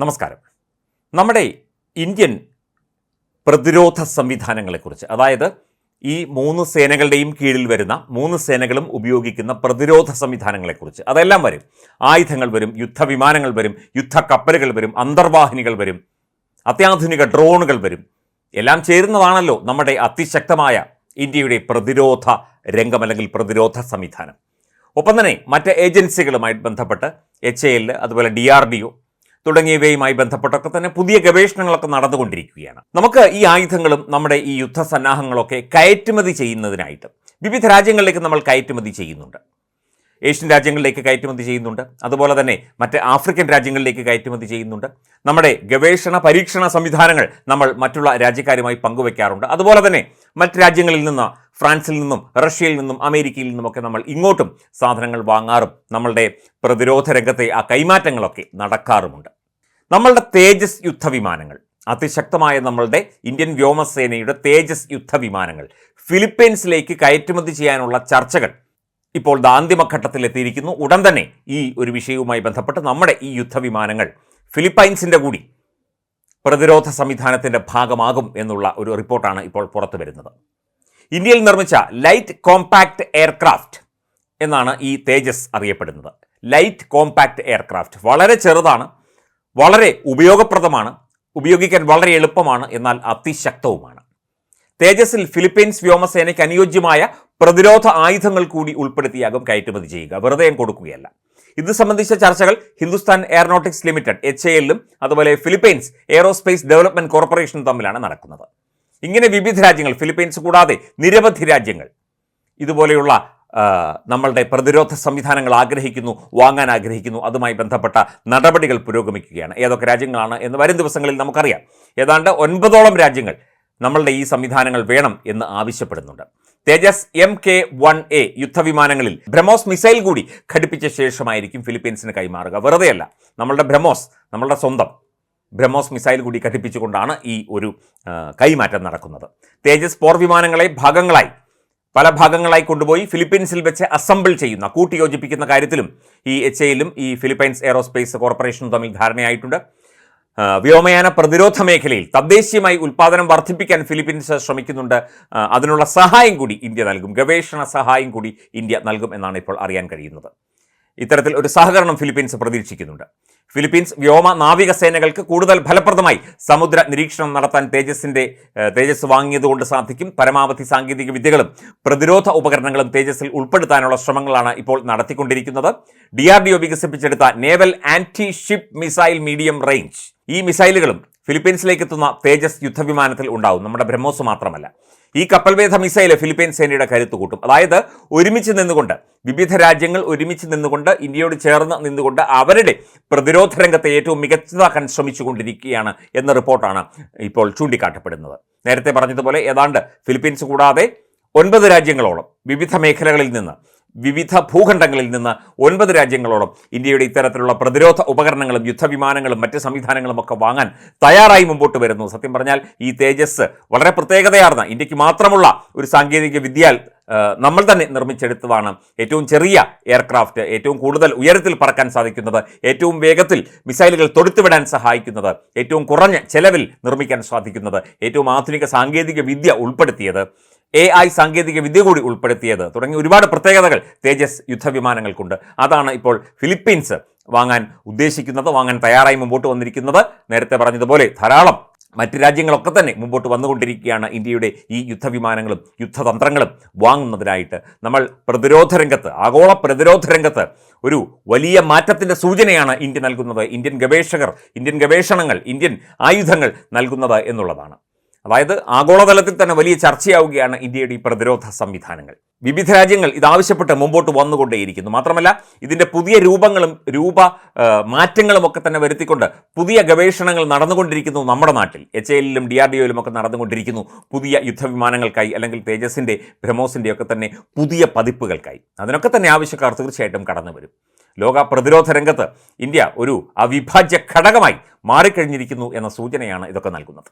നമസ്കാരം. നമ്മുടെ ഇന്ത്യൻ പ്രതിരോധ സംവിധാനങ്ങളെക്കുറിച്ച് അതായത് ഈ മൂന്ന് സേനകളുടെയും കീഴിൽ വരുന്ന മൂന്ന് സേനകളും ഉപയോഗിക്കുന്ന പ്രതിരോധ സംവിധാനങ്ങളെക്കുറിച്ച് അതെല്ലാം വരും. ആയുധങ്ങൾ വരും യുദ്ധവിമാനങ്ങൾ വരും യുദ്ധക്കപ്പലുകൾ വരും അന്തർവാഹിനികൾ വരും അത്യാധുനിക ഡ്രോണുകൾ വരും. എല്ലാം ചേരുന്നതാണല്ലോ നമ്മുടെ അതിശക്തമായ ഇന്ത്യയുടെ പ്രതിരോധ രംഗം അല്ലെങ്കിൽ പ്രതിരോധ സംവിധാനം. ഒപ്പം തന്നെ മറ്റ് ഏജൻസികളുമായി ബന്ധപ്പെട്ട് എച്ച് എ എൽ അതുപോലെ ഡി ആർ ഡി ഒ തുടങ്ങിയവയുമായി ബന്ധപ്പെട്ടൊക്കെ തന്നെ പുതിയ ഗവേഷണങ്ങളൊക്കെ നടന്നുകൊണ്ടിരിക്കുകയാണ്. നമുക്ക് ഈ ആയുധങ്ങളും നമ്മുടെ ഈ യുദ്ധസന്നാഹങ്ങളൊക്കെ കയറ്റുമതി ചെയ്യുന്നതിനായിട്ട് വിവിധ രാജ്യങ്ങളിലേക്ക് നമ്മൾ കയറ്റുമതി ചെയ്യുന്നുണ്ട്. ഏഷ്യൻ രാജ്യങ്ങളിലേക്ക് കയറ്റുമതി ചെയ്യുന്നുണ്ട്. അതുപോലെ തന്നെ മറ്റ് ആഫ്രിക്കൻ രാജ്യങ്ങളിലേക്ക് കയറ്റുമതി ചെയ്യുന്നുണ്ട്. നമ്മുടെ ഗവേഷണ പരീക്ഷണ സംവിധാനങ്ങൾ നമ്മൾ മറ്റുള്ള രാജ്യക്കാരുമായി പങ്കുവെക്കാറുണ്ട്. അതുപോലെ തന്നെ മറ്റ് രാജ്യങ്ങളിൽ നിന്ന് ഫ്രാൻസിൽ നിന്നും റഷ്യയിൽ നിന്നും അമേരിക്കയിൽ നിന്നുമൊക്കെ നമ്മൾ ഇങ്ങോട്ടും സാധനങ്ങൾ വാങ്ങാറും നമ്മളുടെ പ്രതിരോധ രംഗത്തെ ആ കൈമാറ്റങ്ങളൊക്കെ നടക്കാറുമുണ്ട്. നമ്മളുടെ തേജസ് യുദ്ധവിമാനങ്ങൾ അതിശക്തമായ നമ്മളുടെ ഇന്ത്യൻ വ്യോമസേനയുടെ തേജസ് യുദ്ധവിമാനങ്ങൾ ഫിലിപ്പീൻസിലേക്ക് കയറ്റുമതി ചെയ്യാനുള്ള ചർച്ചകൾ ഇപ്പോൾ ദാന്തിമഘട്ടത്തിൽ എത്തിയിരിക്കുന്നു ഉടൻ തന്നെ ഈ ഒരു വിഷയവുമായി ബന്ധപ്പെട്ട് നമ്മുടെ ഈ യുദ്ധവിമാനങ്ങൾ ഫിലിപ്പൈൻസിന്റെ കൂടി പ്രതിരോധ സംവിധാനത്തിന്റെ ഭാഗമാകും എന്നുള്ള ഒരു റിപ്പോർട്ടാണ് ഇപ്പോൾ പുറത്തു വരുന്നത്. ഇന്ത്യയിൽ നിർമ്മിച്ച ലൈറ്റ് കോമ്പാക്റ്റ് എയർക്രാഫ്റ്റ് എന്നാണ് ഈ തേജസ് അറിയപ്പെടുന്നത്. ലൈറ്റ് കോമ്പാക്റ്റ് എയർക്രാഫ്റ്റ് വളരെ ചെറുതാണ് വളരെ ഉപയോഗപ്രദമാണ് ഉപയോഗിക്കാൻ വളരെ എളുപ്പമാണ് എന്നാൽ അതിശക്തവുമാണ്. തേജസിൽ ഫിലിപ്പീൻസ് വ്യോമസേനയ്ക്ക് അനുയോജ്യമായ പ്രതിരോധ ആയുധങ്ങൾ കൂടി ഉൾപ്പെടുത്തിയാകും കയറ്റുമതി ചെയ്യുക. വെറുതെ കൊടുക്കുകയല്ല. ഇത് സംബന്ധിച്ച ചർച്ചകൾ Hindustan Aeronautics Limited H A എല്ലും അതുപോലെ ഫിലിപ്പീൻസ് എയറോസ്പേസ് ഡെവലപ്മെന്റ് കോർപ്പറേഷനും തമ്മിലാണ് നടക്കുന്നത്. ഇങ്ങനെ വിവിധ രാജ്യങ്ങൾ ഫിലിപ്പീൻസ് കൂടാതെ നിരവധി രാജ്യങ്ങൾ ഇതുപോലെയുള്ള നമ്മളുടെ പ്രതിരോധ സംവിധാനങ്ങൾ ആഗ്രഹിക്കുന്നു വാങ്ങാൻ ആഗ്രഹിക്കുന്നു അതുമായി ബന്ധപ്പെട്ട നടപടികൾ പുരോഗമിക്കുകയാണ്. ഏതൊക്കെ രാജ്യങ്ങളാണ് എന്ന് വരും ദിവസങ്ങളിൽ നമുക്കറിയാം. ഏതാണ്ട് ഒൻപതോളം രാജ്യങ്ങൾ നമ്മളുടെ ഈ സംവിധാനങ്ങൾ വേണം എന്ന് ആവശ്യപ്പെടുന്നുണ്ട്. Tejas M K one A യുദ്ധവിമാനങ്ങളിൽ BrahMos missile കൂടി ഘടിപ്പിച്ച ശേഷമായിരിക്കും ഫിലിപ്പീൻസിന് കൈമാറുക. വെറുതെയല്ല നമ്മളുടെ ബ്രഹ്മോസ് നമ്മളുടെ സ്വന്തം ബ്രഹ്മോസ് മിസൈൽ കൂടി ഘടിപ്പിച്ചുകൊണ്ടാണ് ഈ ഒരു കൈമാറ്റം നടക്കുന്നത്. തേജസ് പോർ വിമാനങ്ങളെ ഭാഗങ്ങളായി പല ഭാഗങ്ങളായി കൊണ്ടുപോയി ഫിലിപ്പീൻസിൽ വെച്ച് അസംബിൾ ചെയ്യുന്ന കൂട്ടിയോജിപ്പിക്കുന്ന കാര്യത്തിലും ഈ എച്ച് എയിലും ഈ ഫിലിപ്പൈൻസ് എയറോസ്പേസ് കോർപ്പറേഷനും തമ്മിൽ ധാരണയായിട്ടുണ്ട്. വ്യോമയാന പ്രതിരോധ മേഖലയിൽ തദ്ദേശീയമായി ഉൽപ്പാദനം വർദ്ധിപ്പിക്കാൻ ഫിലിപ്പീൻസ് ശ്രമിക്കുന്നുണ്ട്. അതിനുള്ള സഹായം കൂടി ഇന്ത്യ നൽകും. ഗവേഷണ സഹായം കൂടി ഇന്ത്യ നൽകും എന്നാണ് ഇപ്പോൾ അറിയാൻ കഴിയുന്നത്. ഇത്തരത്തിൽ ഒരു സഹകരണം ഫിലിപ്പീൻസ് പ്രതീക്ഷിക്കുന്നുണ്ട്. ഫിലിപ്പീൻസ് വ്യോമ നാവിക സേനകൾക്ക് കൂടുതൽ ഫലപ്രദമായി സമുദ്ര നിരീക്ഷണം നടത്താൻ തേജസിന്റെ തേജസ് വാങ്ങിയതുകൊണ്ട് സാധിക്കും. പരമാവധി സാങ്കേതിക വിദ്യകളും പ്രതിരോധ ഉപകരണങ്ങളും തേജസ്സിൽ ഉൾപ്പെടുത്താനുള്ള ശ്രമങ്ങളാണ് ഇപ്പോൾ നടത്തിക്കൊണ്ടിരിക്കുന്നത്. ഡി ആർ ഡി ഒ വികസിപ്പിച്ചെടുത്ത naval anti ship missile medium range. ഈ മിസൈലുകളും ഫിലിപ്പീൻസിലേക്ക് എത്തുന്ന തേജസ് യുദ്ധവിമാനത്തിൽ ഉണ്ടാവും. നമ്മുടെ ബ്രഹ്മോസ് മാത്രമല്ല. ഈ കപ്പൽവേധ മിസൈൽ ഫിലിപ്പീൻ സേനയുടെ കരുത്ത് കൂട്ടും. അതായത് ഒരുമിച്ച് നിന്നുകൊണ്ട് വിവിധ രാജ്യങ്ങൾ ഒരുമിച്ച് നിന്നുകൊണ്ട് ഇന്ത്യയോട് ചേർന്ന് നിന്നുകൊണ്ട് അവരുടെ പ്രതിരോധ രംഗത്തെ ഏറ്റവും മികച്ചതാക്കാൻ ശ്രമിച്ചുകൊണ്ടിരിക്കുകയാണ് എന്ന റിപ്പോർട്ടാണ് ഇപ്പോൾ ചൂണ്ടിക്കാട്ടപ്പെടുന്നത്. നേരത്തെ പറഞ്ഞതുപോലെ ഏതാണ്ട് ഫിലിപ്പീൻസ് കൂടാതെ ഒൻപത് രാജ്യങ്ങളോളം വിവിധ മേഖലകളിൽ നിന്ന് വിവിധ ഭൂഖണ്ഡങ്ങളിൽ നിന്ന് ഒൻപത് രാജ്യങ്ങളോളം ഇന്ത്യയുടെ ഇത്തരത്തിലുള്ള പ്രതിരോധ ഉപകരണങ്ങളും യുദ്ധവിമാനങ്ങളും മറ്റ് സംവിധാനങ്ങളും ഒക്കെ വാങ്ങാൻ തയ്യാറായി മുമ്പോട്ട് വരുന്നു. സത്യം പറഞ്ഞാൽ ഈ തേജസ് വളരെ പ്രത്യേകതയാർന്ന ഇന്ത്യയ്ക്ക് മാത്രമുള്ള ഒരു സാങ്കേതിക വിദ്യയാൽ നമ്മൾ തന്നെ നിർമ്മിച്ചെടുത്തതാണ് ഏറ്റവും ചെറിയ എയർക്രാഫ്റ്റ് ഏറ്റവും കൂടുതൽ ഉയരത്തിൽ പറക്കാൻ സാധിക്കുന്നത് ഏറ്റവും വേഗത്തിൽ മിസൈലുകൾ തൊടുത്തുവിടാൻ സഹായിക്കുന്നത് ഏറ്റവും കുറഞ്ഞ ചെലവിൽ നിർമ്മിക്കാൻ സാധിക്കുന്നത് ഏറ്റവും ആധുനിക സാങ്കേതിക വിദ്യ ഉൾപ്പെടുത്തിയത്. എ ഐ സാങ്കേതിക വിദ്യ കൂടി ഉൾപ്പെടുത്തിയത്. തുടങ്ങി ഒരുപാട് പ്രത്യേകതകൾ തേജസ് യുദ്ധവിമാനങ്ങൾക്കുണ്ട്. അതാണ് ഇപ്പോൾ ഫിലിപ്പീൻസ് വാങ്ങാൻ ഉദ്ദേശിക്കുന്നത് വാങ്ങാൻ തയ്യാറായി മുമ്പോട്ട് വന്നിരിക്കുന്നത്. നേരത്തെ പറഞ്ഞതുപോലെ ധാരാളം മറ്റ് രാജ്യങ്ങളൊക്കെ തന്നെ മുമ്പോട്ട് വന്നുകൊണ്ടിരിക്കുകയാണ് ഇന്ത്യയുടെ ഈ യുദ്ധവിമാനങ്ങളും യുദ്ധതന്ത്രങ്ങളും വാങ്ങുന്നതിനായിട്ട്. നമ്മൾ പ്രതിരോധ രംഗത്ത് ആഗോള പ്രതിരോധ രംഗത്ത് ഒരു വലിയ മാറ്റത്തിന്റെ സൂചനയാണ് ഇന്ത്യ നൽകുന്നത്. ഇന്ത്യൻ ഗവേഷകർ ഇന്ത്യൻ ഗവേഷണങ്ങൾ ഇന്ത്യൻ ആയുധങ്ങൾ നൽകുന്നത് എന്നുള്ളതാണ്. അതായത് ആഗോളതലത്തിൽ തന്നെ വലിയ ചർച്ചയാവുകയാണ് ഇന്ത്യയുടെ ഈ പ്രതിരോധ സംവിധാനങ്ങൾ. വിവിധ രാജ്യങ്ങൾ ഇതാവശ്യപ്പെട്ട് മുമ്പോട്ട് വന്നുകൊണ്ടേയിരിക്കുന്നു. മാത്രമല്ല ഇതിന്റെ പുതിയ രൂപങ്ങളും രൂപ മാറ്റങ്ങളും ഒക്കെ തന്നെ വരുത്തിക്കൊണ്ട് പുതിയ ഗവേഷണങ്ങൾ നടന്നുകൊണ്ടിരിക്കുന്നു നമ്മുടെ നാട്ടിൽ. എച്ച് എല്ലിലും ഡി ആർ ഡി ഒയിലും ഒക്കെ നടന്നുകൊണ്ടിരിക്കുന്നു പുതിയ യുദ്ധവിമാനങ്ങൾക്കായി അല്ലെങ്കിൽ തേജസിന്റെ ബ്രഹ്മോസിന്റെ ഒക്കെ തന്നെ പുതിയ പതിപ്പുകൾക്കായി. അതിനൊക്കെ തന്നെ ആവശ്യക്കാർ തീർച്ചയായിട്ടും കടന്നു വരും. ലോക പ്രതിരോധ രംഗത്ത് ഇന്ത്യ ഒരു അവിഭാജ്യ ഘടകമായി മാറിക്കഴിഞ്ഞിരിക്കുന്നു എന്ന സൂചനയാണ് ഇതൊക്കെ നൽകുന്നത്.